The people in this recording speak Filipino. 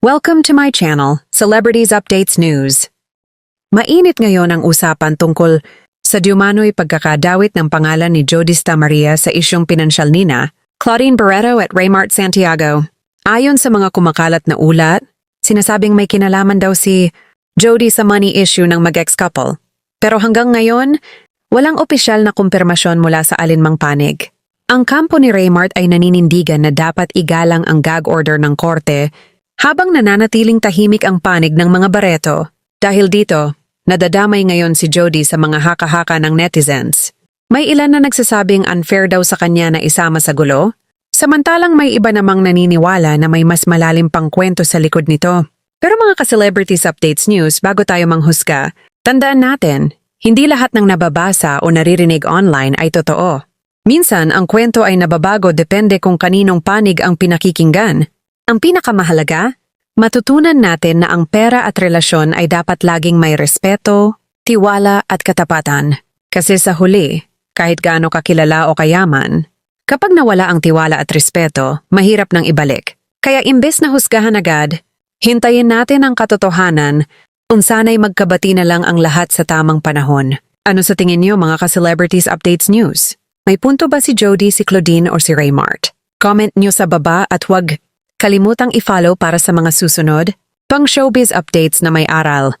Welcome to my channel, Celebrities Updates News. Mainit ngayon ang usapan tungkol sa diumano'y pagkakadawit ng pangalan ni Jodista Maria sa isyong pinansyal nina, Claudine Barreto at Raymart Santiago. Ayon sa mga kumakalat na ulat, sinasabing may kinalaman daw si Jody sa money issue ng mag-ex-couple. Pero hanggang ngayon, walang opisyal na kumpirmasyon mula sa alinmang panig. Ang kampo ni Raymart ay naninindigan na dapat igalang ang gag order ng korte habang nananatiling tahimik ang panig ng mga Barreto. Dahil dito, nadadamay ngayon si Jody sa mga haka-haka ng netizens. May ilan na nagsasabing unfair daw sa kanya na isama sa gulo, samantalang may iba namang naniniwala na may mas malalim pang kwento sa likod nito. Pero mga ka-celebrities updates news bago tayo manghusga, tandaan natin, hindi lahat ng nababasa o naririnig online ay totoo. Minsan, ang kwento ay nababago depende kung kaninong panig ang pinakikinggan. Ang pinakamahalaga, matutunan natin na ang pera at relasyon ay dapat laging may respeto, tiwala at katapatan. Kasi sa huli, kahit gaano kakilala o kayaman, kapag nawala ang tiwala at respeto, mahirap nang ibalik. Kaya imbes na husgahan agad, hintayin natin ang katotohanan kung sana'y magkabati na lang ang lahat sa tamang panahon. Ano sa tingin niyo mga ka-celebrities updates news? May punto ba si Jody, si Claudine o si Raymart? Comment niyo sa baba at huwag kalimutang i-follow para sa mga susunod pang showbiz updates na may aral.